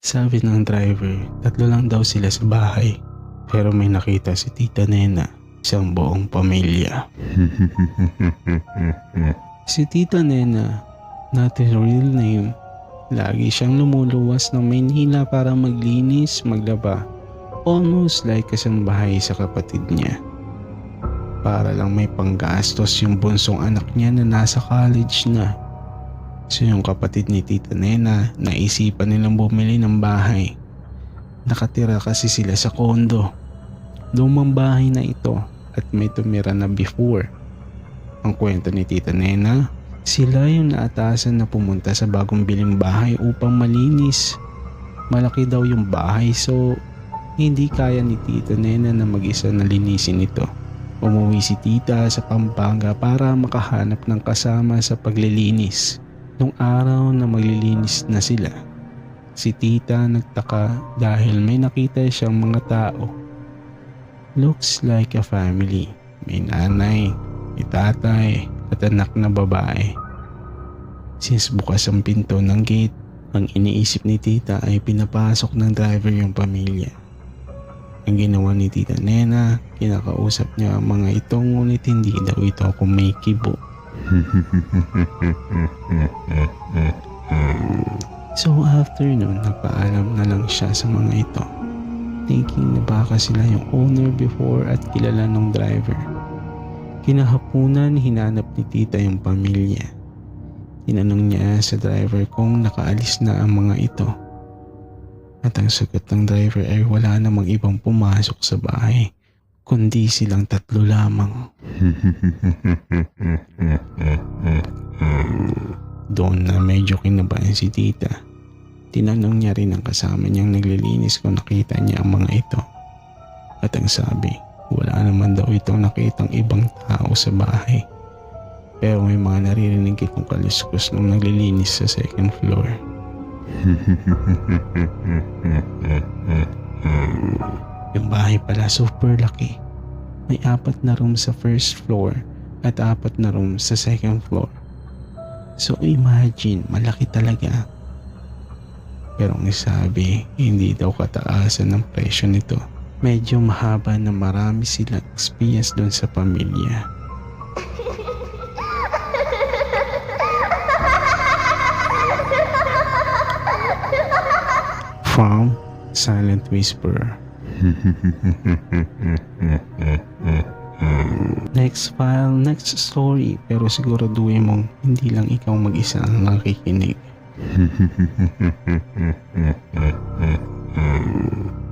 Sabi ng driver, tatlo lang daw sila sa bahay. Pero may nakita si Tita Nena, isang buong pamilya. Si Tita Nena, not her real name, lagi siyang lumuluwas ng Maynila para maglinis, maglaba. Almost like kasambahay sa kapatid niya. Para lang may panggastos yung bunsong anak niya na nasa college na. So yung kapatid ni Tita Nena, naisipan nilang bumili ng bahay. Nakatira kasi sila sa kondo. Lumang bahay na ito at may tumira na before. Ang kwento ni Tita Nena, sila yung naatasan na pumunta sa bagong biling bahay upang malinis. Malaki daw yung bahay so hindi kaya ni Tita Nena na mag-isa na linisin ito. Umuwi si Tita sa Pampanga para makahanap ng kasama sa paglilinis. Nung araw na maglilinis na sila, si Tita nagtaka dahil may nakita siyang mga tao. Looks like a family. May nanay, may tatay, at anak na babae. Since bukas ang pinto ng gate, ang iniisip ni tita ay pinapasok ng driver yung pamilya. Ang ginawa ni tita Nena, kinakausap niya ang mga ito ngunit hindi daw ito kumikibo. So after nun, nagpaalam na lang siya sa mga ito. Thinking na baka sila yung owner before at kilala ng driver. Kinahapunan, hinanap ni tita yung pamilya. Tinanong niya sa driver kung nakaalis na ang mga ito. At ang sagot ng driver ay wala namang ibang pumasok sa bahay, kundi silang tatlo lamang. Doon na medyo kinabahan si tita. Tinanong niya rin ang kasama niyang naglilinis kung nakita niya ang mga ito. At ang sabi, wala naman daw itong nakitang ibang tao sa bahay. Pero may mga naririnig itong kaluskos nung naglilinis sa second floor. Yung bahay pala super laki. May apat na room sa first floor at apat na room sa second floor. So imagine, malaki talaga. Pero ang sabi, hindi daw kataasan ng presyo nito. Medyo mahaba na marami silang experience doon sa pamilya. From Silent Whisperer. next file, next story. Pero siguraduhin mong hindi lang ikaw mag-isa ang nakikinig.